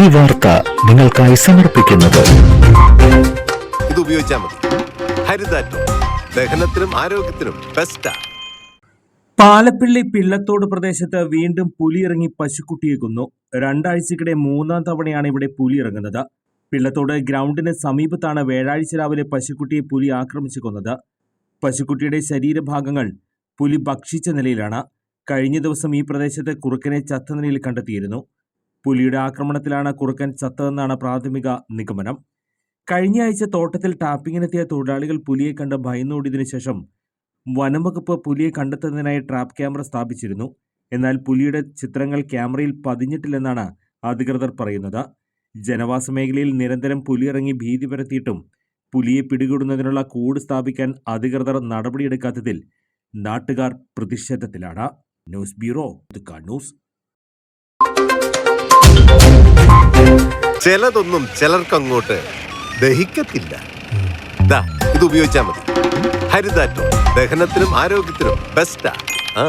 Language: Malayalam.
ഈ വാർത്ത നിങ്ങൾക്കായി സമർപ്പിക്കുന്നത്. ഇത് ഉപയോഗിച്ചാൽ മതി. ഹരിതാറ്റോ. ദഹനത്തിനും ആരോഗ്യത്തിനും ബെസ്റ്റാ പാലപ്പിള്ളി പിള്ളത്തോട് പ്രദേശത്ത് വീണ്ടും പുലിയിറങ്ങി പശുക്കുട്ടിയെ കൊന്നു. രണ്ടാഴ്ചക്കിടെ മൂന്നാം തവണയാണ് ഇവിടെ പുലിയിറങ്ങുന്നത് പിള്ളത്തോട് ഗ്രൗണ്ടിന് സമീപത്താണ് വ്യാഴാഴ്ച രാവിലെ പശുക്കുട്ടിയെ പുലി ആക്രമിച്ചു കൊന്നത്. പശുക്കുട്ടിയുടെ ശരീരഭാഗങ്ങൾ പുലി ഭക്ഷിച്ച നിലയിലാണ്. കഴിഞ്ഞ ദിവസം ഈ പ്രദേശത്ത് കുറുക്കനെ ചത്ത നിലയിൽ കണ്ടെത്തിയിരുന്നു. പുലിയുടെ ആക്രമണത്തിലാണ് കുറുക്കൻ ചത്തതെന്നാണ് പ്രാഥമിക നിഗമനം. കഴിഞ്ഞ ആഴ്ച തോട്ടത്തിൽ ടാപ്പിങ്ങിനെത്തിയ തൊഴിലാളികൾ പുലിയെ കണ്ട് ഭയന്നോടിയതിനു ശേഷം വനംവകുപ്പ് പുലിയെ കണ്ടെത്തുന്നതിനായി ട്രാപ്പ് ക്യാമറ സ്ഥാപിച്ചിരുന്നു. എന്നാൽ പുലിയുടെ ചിത്രങ്ങൾ ക്യാമറയിൽ പതിഞ്ഞിട്ടില്ലെന്നാണ് അധികൃതർ പറയുന്നത്. ജനവാസ മേഖലയിൽ നിരന്തരം പുലിയിറങ്ങി ഭീതി പരത്തിയിട്ടും പുലിയെ പിടികൂടുന്നതിനുള്ള കൂട് സ്ഥാപിക്കാൻ അധികൃതർ നടപടിയെടുക്കാത്തതിൽ നാട്ടുകാർ പ്രതിഷേധത്തിലാണ്. ന്യൂസ് ബ്യൂറോ ദ ചിലതൊന്നും ചിലർക്കങ്ങോട്ട് ദഹിക്കത്തില്ല. ദാ ഇത് ഉപയോഗിച്ചാൽ മതി. ഹരിതാറ്റോ ദഹനത്തിനും ആരോഗ്യത്തിനും ബെസ്റ്റാ ആ.